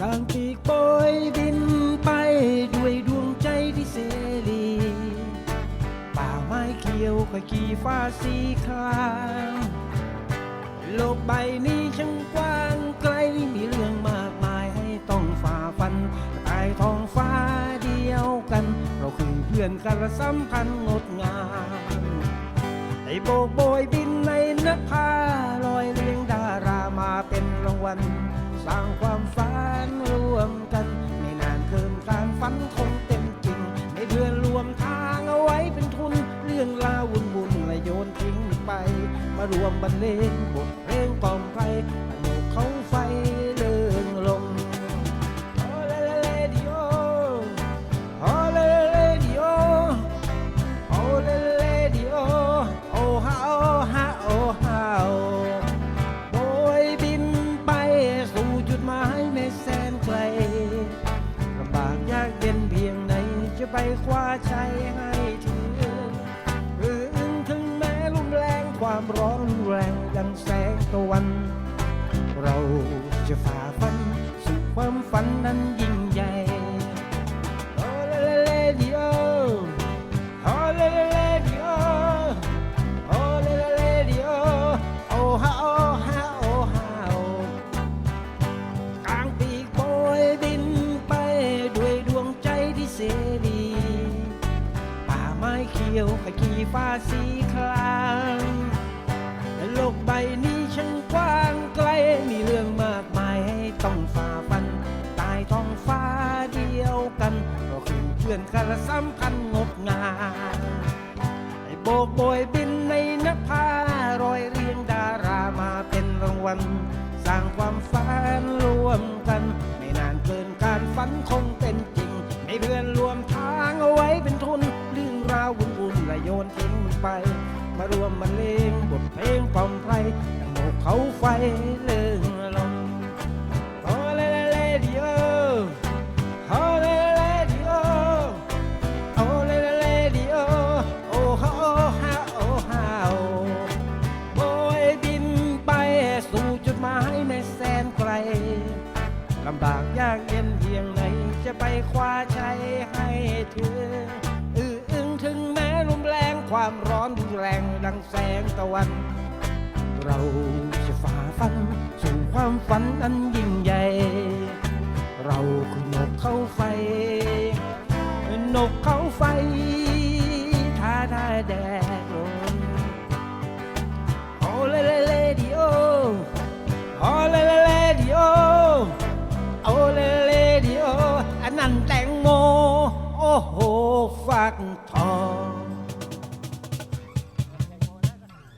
ต่างปีกโบยบินไปด้วยดวงใจที่เสรีป่าไม้เขียวขจีฟ้าสีครามโลกใบนี้ช่างกว้างไกลมีเรื่องมากมายให้ต้องฝ่าฟันใต้ท้องฟ้าเดียวกัน เราคือเพื่อนกันและสัมพันธ์งดงามได้โบกโบยบินในนภาลอยเรียงดารามาเป็นรางวัล สร้างความฝันร่วมกัน ไม่นานเกินการฝันคงเต็มจริงในเพื่อนรวมทางเอาไว้เป็นทุน เรื่องราววุ่นวุ่นและโยนทิ้งไป มารวมบรรเลงบทเพลงกล่อมไพร คว้าใจให้ถึงหรือถึงแม้รุนแรงความร้อนรุนแรงดังแสงตะวัน เราจะฝ่าฟัน สู่ความฝันนั้นยิ่ ขียวขจีฟ้าสีครามโลกใบนี้ช่างกว้างไกล มีเรื่องมากมายให้ต้องฝ่าฟัน ตายท้องฟ้าเดียวกัน ก็คือเพื่อนกันและสัมพันธ์งดงามไอ้โบกโบยบินในนภารอยเรียงดารามาเป็นรางวัล สร้างความฝันร่วมกัน ไม่นานเกินการฝันคงเป็น ไป มารวมบรรเลงบทเพลงปอมไพรดังโลกเขาไฟเลื่องลมโอเลเลเลดิโอโอเลเลดิโอโอเลเลดิโอโอฮาโอฮาโอฮาโอโบยบินไปสู่จุดหมายไม่แสนไกลลำบากยากเย็นเพียงไหนจะไปคว้าชัยให้เธอ ความร้อนรุนแรงดังแสงตะวัน เราจะฝ่าฟันสู่ความฝันอันยิ่งใหญ่ เราคือนกเข้าไฟ นกเข้าไฟท้าทายแดดลมโอเลเลเลดิโอโอเลเลเลดิโอโอเลเลดิโออันนั้นแตงโม โอ้โหฟักทอง